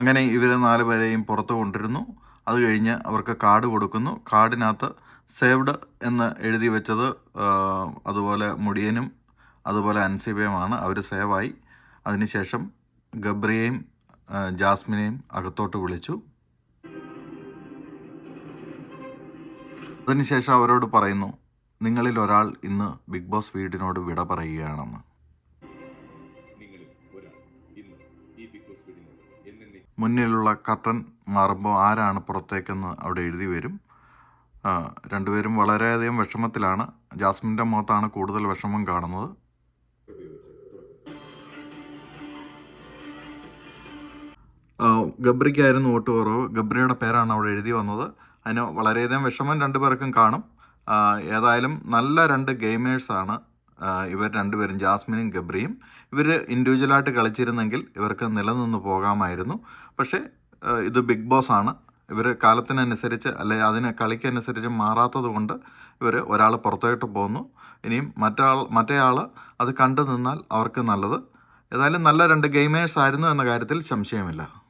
അങ്ങനെ ഇവരെ നാല് പേരെയും പുറത്ത് കൊണ്ടിരുന്നു അത് കഴിഞ്ഞ് അവർക്ക് കാർഡ് കൊടുക്കുന്നു. കാർഡിനകത്ത് സേവ്ഡ് എന്ന് എഴുതി വെച്ചത് അതുപോലെ മുടിയനും അതുപോലെ അൻസിബയുമാണ്. അവർ സേവായി. അതിനുശേഷം ഗബ്രിയെയും ജാസ്മിനെയും അകത്തോട്ട് വിളിച്ചു. അതിനുശേഷം അവരോട് പറയുന്നു നിങ്ങളിൽ ഒരാൾ ഇന്ന് ബിഗ് ബോസ് വീടിനോട് വിട പറയുകയാണെന്ന്. മുന്നിലുള്ള കർട്ടൻ മാറുമ്പോൾ ആരാണ് പുറത്തേക്കെന്ന് അവിടെ എഴുതി വരും. രണ്ടുപേരും വളരെയധികം വിഷമത്തിലാണ്. ജാസ്മിന്റെ മുഖത്താണ് കൂടുതൽ വിഷമം കാണുന്നത്. ഗബ്രിക്കായിരുന്നു വോട്ട് കുറവ്. ഗബ്രിയുടെ പേരാണ് അവിടെ എഴുതി വന്നത്. അതിന് വളരെയധികം വിഷമം രണ്ടുപേർക്കും കാണും. ഏതായാലും നല്ല രണ്ട് ഗെയിമേഴ്സാണ് ഇവർ രണ്ടുപേരും ജാസ്മിനും ഗബ്രിയും ഇവർ ഇൻഡിവിജ്വലായിട്ട് കളിച്ചിരുന്നെങ്കിൽ ഇവർക്ക് നിലനിന്ന് പോകാമായിരുന്നു. പക്ഷേ ഇത് ബിഗ് ബോസ് ആണ്. ഇവർ കാലത്തിനനുസരിച്ച് അല്ലെ അതിന് കളിക്കനുസരിച്ച് മാറാത്തത് കൊണ്ട് ഇവർ ഒരാൾ പുറത്തോട്ട് പോകുന്നു ഇനിയും മറ്റാൾ മറ്റേ ആൾ അത് കണ്ടു നിന്നാൽ അവർക്ക് നല്ലത്. ഏതായാലും നല്ല രണ്ട് ഗെയിമേഴ്സ് ആയിരുന്നു എന്ന കാര്യത്തിൽ സംശയമില്ല.